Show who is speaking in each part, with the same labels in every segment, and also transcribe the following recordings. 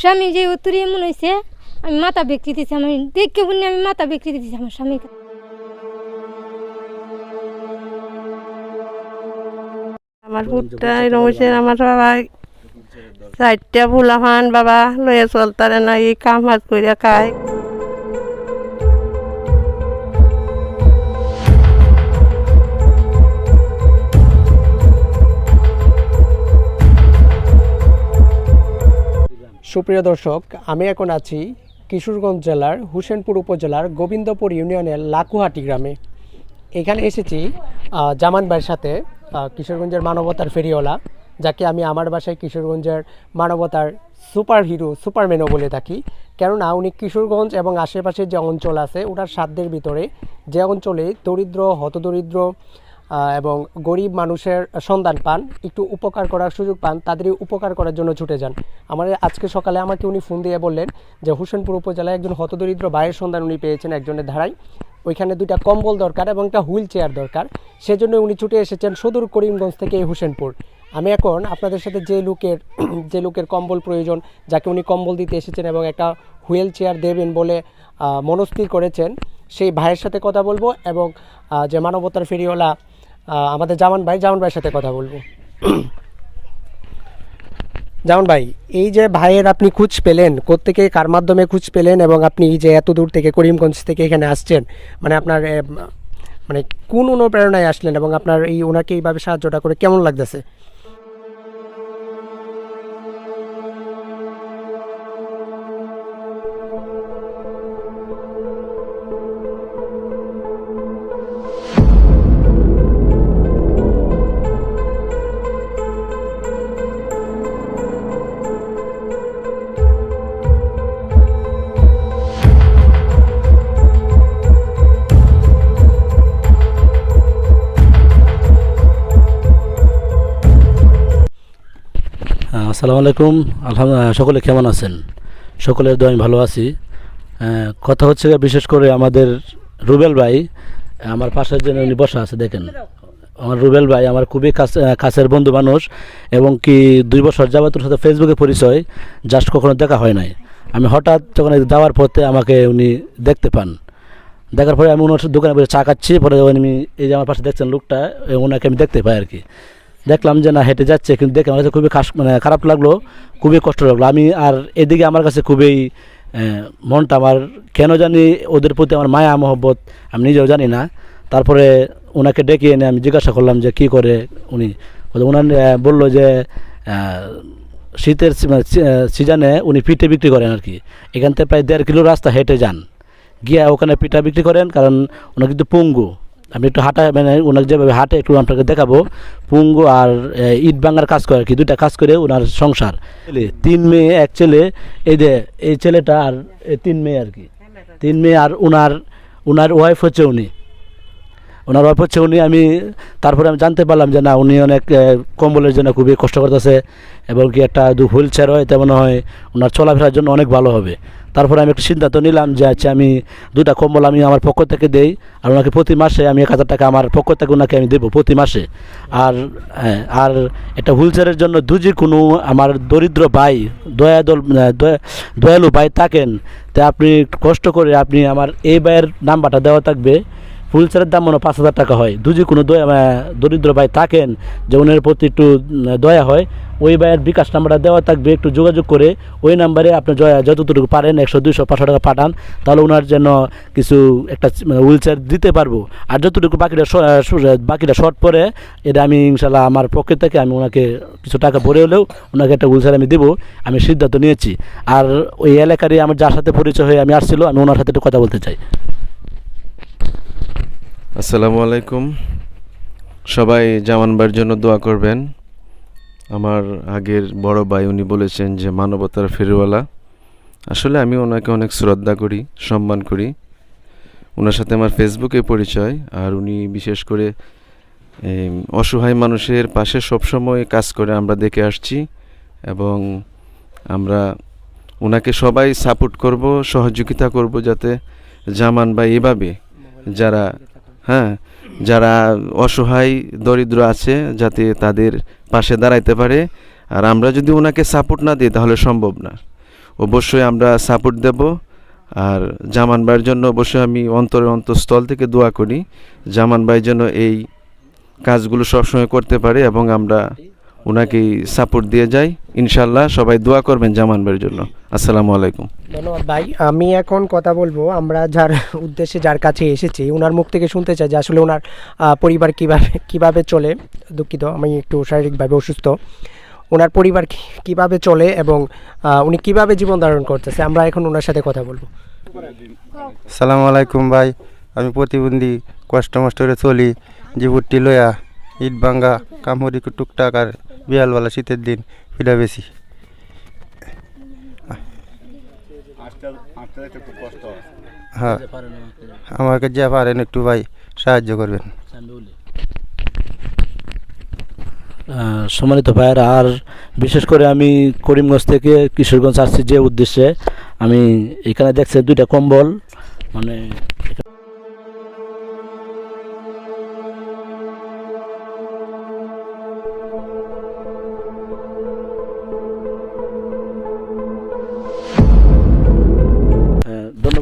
Speaker 1: স্বামী যে উত্তরে এমন হয়েছে আমি মাথা বিক্রি দিয়েছি আমি দেখে শুনে আমি মাথা বিক্রি দিয়েছি আমার স্বামীকে।
Speaker 2: আমার পুটটা এরকম হয়েছে আমার বাবা চারটা ফুলাফান বাবা লয়ে চলতারে না এই কাম হাত করে খায়।
Speaker 3: সুপ্রিয় দর্শক, আমি এখন আছি কিশোরগঞ্জ জেলার হুসেনপুর উপজেলার গোবিন্দপুর ইউনিয়নের লাকুহাটি গ্রামে। এখানে এসেছি জামান ভাইয়ের সাথে কিশোরগঞ্জের মানবতার ফেরিওয়ালা, যাকে আমি আমার বাসায় কিশোরগঞ্জের মানবতার সুপার হিরো সুপারম্যানও বলে থাকি। কেননা, উনি কিশোরগঞ্জ এবং আশেপাশের যে অঞ্চল আছে ওটার সাধ্যের ভিতরে যে অঞ্চলে দরিদ্র, হতদরিদ্র এবং গরিব মানুষের সন্ধান পান, একটু উপকার করার সুযোগ পান তাদের উপকার করার জন্য ছুটে যান। আমার আজকে সকালে আমাকে উনি ফোন দিয়ে বললেন যে, হোসেনপুর উপজেলায় একজন হতদরিদ্র ভাইয়ের সন্ধান উনি পেয়েছেন একজনের ধারায়। ওইখানে দুইটা কম্বল দরকার এবং একটা হুইল চেয়ার দরকার। সেজন্য উনি ছুটে এসেছেন সুদূর করিমগঞ্জ থেকে হোসেনপুর। আমি এখন আপনাদের সাথে যে লোকের যে লোকের কম্বল প্রয়োজন, যাকে উনি কম্বল দিতে এসেছেন এবং একটা হুইল চেয়ার দেবেন বলে মনস্থির করেছেন, সেই ভাইয়ের সাথে কথা বলব এবং যে মানবতার ফেরিওয়ালা আমাদের জামান ভাই, জামান ভাইয়ের সাথে কথা বলব। জামান ভাই, এই যে ভাইয়ের আপনি খুঁজ পেলেন, কোত্থেকে, কার মাধ্যমে খুঁজ পেলেন এবং আপনি যে এত দূর থেকে করিমগঞ্জ থেকে এখানে আসছেন মানে আপনার মানে কোন অনুপ্রেরণায় আসলেন এবং আপনার এই ওনাকে এইভাবে সাহায্যটা করে কেমন লাগতেছে?
Speaker 4: আসসালামু আলাইকুম। আলহামদুলিল্লাহ সকলে কেমন আছেন? সকলের দোয়া আমি ভালো আছি। কথা হচ্ছে বিশেষ করে আমাদের রুবেল ভাই, আমার পাশের জন্য উনি বসা আছে, দেখেন। আমার রুবেল ভাই আমার খুবই কাছের বন্ধু মানুষ এবং কি দুই বছর যাবত ওর সাথে ফেসবুকে পরিচয় জাস্ট কখনো দেখা হয় নাই। আমি হঠাৎ যখন যাওয়ার পথে আমাকে উনি দেখতে পান। দেখার পরে আমি ওনার দোকানে বসে চা খাচ্ছি, পরে আমি এই যে আমার পাশে দেখছেন লোকটা ওনাকে আমি দেখতে পাই আর কি। দেখলাম যে না, হেঁটে যাচ্ছে, কিন্তু দেখে আমার কাছে খুবই মানে খারাপ লাগল, খুবই কষ্ট লাগল। আমি আর এদিকে আমার কাছে খুবই মনটা আমার, কেন জানি ওদের প্রতি আমার মায়া, মহব্বত, আমি নিজেও জানি না। তারপরে ওনাকে ডেকে এনে আমি জিজ্ঞাসা করলাম যে, কি করে উনি? ওনার বলল যে শীতের মানে সিজনে উনি পিঠে বিক্রি করেন আর কি। এখান থেকে প্রায় দেড় কিলো রাস্তা হেঁটে যান। গিয়ে ওখানে পিঠা বিক্রি করেন, কারণ ওনার কিন্তু পঙ্গু। আমি একটু হাঁটা মানে ওনাকে যেভাবে হাঁটে একটু আপনাকে দেখাবো। পুঙ্গু আর ইট ভাঙার কাজ করে আর কি দুটা কাজ করে ওনার সংসার। তিন মেয়ে এক ছেলে। এই যে এই ছেলেটা আর এই তিন মেয়ে আর কি। তিন মেয়ে আর ওনার ওনার ওয়াইফ হচ্ছে উনি। ওনার ওয়াইফ হচ্ছে উনি, আমি তারপরে আমি জানতে পারলাম যে না, উনি অনেক কম্বলের জন্য খুবই কষ্ট করতেছে এবং কি একটা দু হুইল চেয়ার হয়, তেমন হয়, ওনার চলাফেরার জন্য অনেক ভালো হবে। তারপরে আমি একটা সিদ্ধান্ত নিলাম যে আচ্ছা আমি দুটা কম্বল আমি আমার পক্ষ থেকে দেই আর ওনাকে প্রতি মাসে আমি এক হাজার টাকা আমার পক্ষ থেকে ওনাকে আমি দেবো প্রতি মাসে। আর আর একটা হুইল চেয়ারের জন্য দুজি কোনো আমার দরিদ্র ভাই, দয়াদল দয়া- দয়ালু ভাই থাকেন, তা আপনি কষ্ট করে আপনি আমার এই ভাইয়ের নাম্বারটা দেওয়া থাকবে। ফুল চেয়ারের দাম মনে পাঁচ হাজার টাকা হয়। দুজি কোনো দয়া দরিদ্র ভাই থাকেন যে ওনার প্রতি একটু দয়া হয়, ওই ভাইয়ের বিকাশ নাম্বারটা দেওয়া থাকবে, একটু যোগাযোগ করে ওই নাম্বারে আপনি যতটুকু পারেন, একশো, দুইশো, পাঁচশো টাকা পাঠান, তাহলে ওনার জন্য কিছু একটা হুইল চেয়ার দিতে পারব। আর যতটুকু বাকিটা বাকিটা শর্ট পরে, এটা আমি ইনশাল্লাহ আমার পক্ষে থেকে আমি ওনাকে কিছু টাকা ভরে হলেও ওনাকে একটা হুইল আমি দেবো, আমি সিদ্ধান্ত নিয়েছি। আর ওই এলাকারই আমার যার সাথে পরিচয় হয়ে আমি আসছিল, আমি ওনার সাথে একটু কথা বলতে চাই।
Speaker 5: আসসালামু আলাইকুম। সবাই জামানবার জন্য দোয়া করবেন। আমার আগের বড় ভাই উনি বলেছেন যে, মানবতার ফেরিওয়ালা আসলে আমি ওনাকে অনেক শ্রদ্ধা করি, সম্মান করি। ওনার সাথে আমার ফেসবুকে পরিচয়, আর উনি বিশেষ করে অসহায় মানুষের পাশে সবসময় কাজ করে, আমরা দেখে আসছি। এবং আমরা ওনাকে সবাই সাপোর্ট করব, সহযোগিতা করব, যাতে জামান বা এভাবে যারা হ্যাঁ যারা অসহায়, দরিদ্র আছে, যাতে তাদের পাশে দাঁড়াইতে পারে, আর আমরা যদি ওনাকে সাপোর্ট না দিই, তাহলে সম্ভব না। অবশ্যই আমরা সাপোর্ট দেব, আর জামান ভাইয়ের জন্য অবশ্যই আমি অন্তরে অন্তঃস্থল থেকে দোয়া করি, জামান ভাই যেন এই কাজগুলো সবসময় করতে পারে এবং আমরা ওনাকে সাপোর্ট দিয়ে যাই ইনশাল্লাহ সবাই দোয়া করবেন জামান ভাইয়ের জন্য। আসসালামু আলাইকুম।
Speaker 3: ধন্যবাদ ভাই। আমি এখন কথা বলব আমরা যার উদ্দেশ্যে যার কাছে এসেছি ওনার মুখ থেকে শুনতে চাই যে আসলে ওনার পরিবার কীভাবে কীভাবে চলে। দুঃখিত আমি একটু শারীরিকভাবে অসুস্থ। ওনার পরিবার কীভাবে চলে এবং উনি কীভাবে জীবন ধারণ করতেছে আমরা এখন ওনার সাথে কথা বলব।
Speaker 6: সালাম আলাইকুম ভাই আমি প্রতিবন্ধী কষ্ট মষ্ট করে চলি জীবনটি লয়া ইট ভাঙ্গা কামড়ি টুকটাক আর বিয়ালওয়ালা শীতের দিন ফিরা বেশি। হ্যাঁ। আমাকে। যা পারেন একটু ভাই সাহায্য করবেন।
Speaker 4: সম্মানিত ভাইয়ের আর বিশেষ করে আমি করিমগঞ্জ থেকে কিশোরগঞ্জ আসছি যে উদ্দেশ্যে আমি এখানে দেখছি দুইটা কম্বল মানে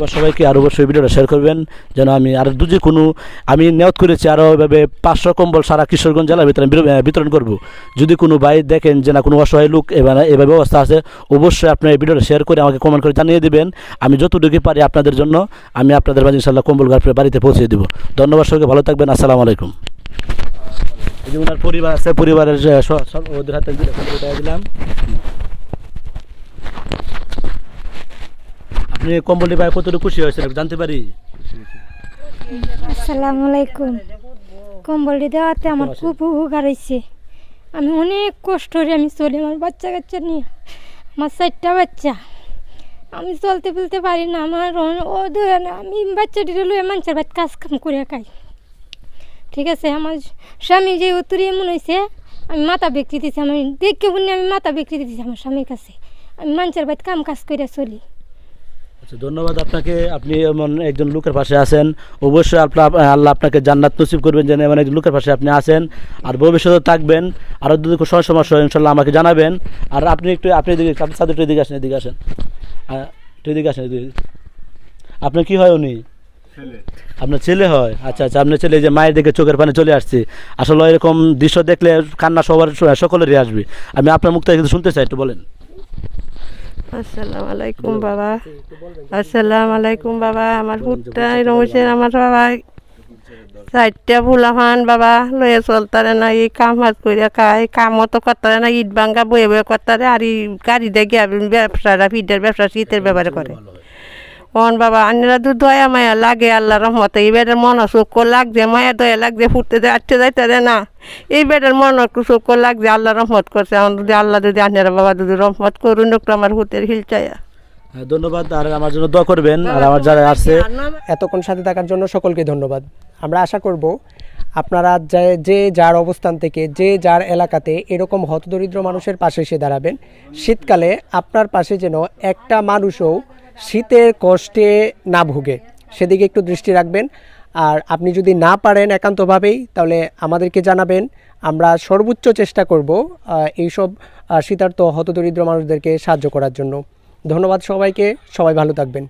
Speaker 4: ধন্যবাদ সবাইকে। আর অবশ্যই ভিডিওটা শেয়ার করবেন। যেন আমি আর যদি কোনো আমি নিয়ত করেছি আরও এভাবে পাঁচশো কম্বল সারা কিশোরগঞ্জ জেলার ভিতরে বিতরণ করব। যদি কোনো ভাই দেখেন যে না কোনো অসহায় লোক এবার এভাবে ব্যবস্থা আছে, অবশ্যই আপনার এই ভিডিওটা শেয়ার করে আমাকে কমেন্ট করে জানিয়ে দেবেন। আমি যতটুকু পারি আপনাদের জন্য, আমি আপনাদের মাঝে ইনশাল্লাহ কম্বল গাড়ি বাড়িতে পৌঁছে দেব। ধন্যবাদ সবাইকে, ভালো থাকবেন, আসসালামু আলাইকুম। পরিবার আছে, পরিবারের ওদের হাতে দিলাম আপনি কম্বলটি পায় কতটুকু খুশি হয়েছেন জানতে পারি?
Speaker 1: আসসালামু আলাইকুম। কম্বলটি দেওয়াতে আমার খুব উপকার হয়েছে। আমি অনেক কষ্ট করে আমি চলি আমার বাচ্চা কাচ্চা নিয়ে। আমার চারটা বাচ্চা। আমি চলতে ফেলতে পারি না আমার ও ধরে না আমি বাচ্চাটির লয়ে মানুষের বাড়িতে কাজ কাম করে খাই। ঠিক আছে আমার স্বামী যে উত্তরে এমন হয়েছে আমি মাথা বিক্রি দিয়েছি আমি দেখে শুনে আমি মাথা বিক্রি দিয়েছি আমার স্বামীর কাছে। আমি মানুষের বাড়িতে কাম কাজ করে চলি।
Speaker 4: আচ্ছা ধন্যবাদ আপনাকে। আপনি এমন একজন লোকের পাশে আছেন। অবশ্যই আপনার আল্লাহ আপনাকে জান্নাত নসিব করবেন যেন এমন একজন লোকের পাশে আপনি আছেন। আর ভবিষ্যতে থাকবেন। আরও যদি কোনো সময় সমস্যা হয় ইনশাল্লাহ আমাকে জানাবেন। আর আপনি একটু আপনি এদিকে আপনি সাথে একটু এদিকে আসেন এদিকে আসেন। এদিকে আসেন এদিকে। আপনার কি হয় উনি? আপনার ছেলে হয়? আচ্ছা আচ্ছা আপনার ছেলে যে মায়ের দিকে চোখের পানি চলে আসছে। আসলে এরকম দৃশ্য দেখলে কান্না সবার সকলেরই আসবে। আমি আপনার মুখ থেকে কিন্তু শুনতে চাই একটু বলেন।
Speaker 2: আসসালামু আলাইকুম বাবা। আসসালামু আলাইকুম বাবা। আমার পুত্রা রমেশের আমার বাবা চারটা ফুলাফান বাবা লয়ে চলতারে না এই কাম হাত করে খায় কামও তো করতারে না ইট ভাঙ্গা বয়ে বয়ে করতারে আর এই গাড়ি দেখে ব্যবসাটা ফিডের ব্যবসা শীতের ব্যাপারে করে। অন বাবা আন্নারা দু দয়া মায়া লাগে আল্লাহ রহমতে। এই বেটার মন চোখ লাগছে মায়া দয়া লাগছে ফুটতে যায় আটতে যাইতে না। এই বেটার মন চোখ লাগছে আল্লাহ রহমত করছে। আমার যদি আল্লাহ যদি আন্নারা বাবা যদি রহমত করুন একটু আমার হুতের হিল চাইয়া
Speaker 4: হ্যাঁ, ধন্যবাদ আর আমার জন্য দোয়া করবেন। আর আমার যারা আছে
Speaker 3: এতক্ষণ সাথে থাকার জন্য সকলকে ধন্যবাদ। আমরা আশা করব আপনারা যে যে যার অবস্থান থেকে যে যার এলাকাতে এরকম হতদরিদ্র মানুষের পাশে এসে দাঁড়াবেন। শীতকালে আপনার পাশে যেন একটা মানুষও শীতের কষ্টে না ভুগে। সেদিকে একটু দৃষ্টি রাখবেন। আর আপনি যদি না পারেন একান্তভাবেই, তাহলে আমাদেরকে জানাবেন। আমরা সর্বোচ্চ চেষ্টা করব এইসব শীতার্থ হতদরিদ্র মানুষদেরকে সাহায্য করার জন্য। ধন্যবাদ সবাইকে। সবাই ভালো থাকবেন।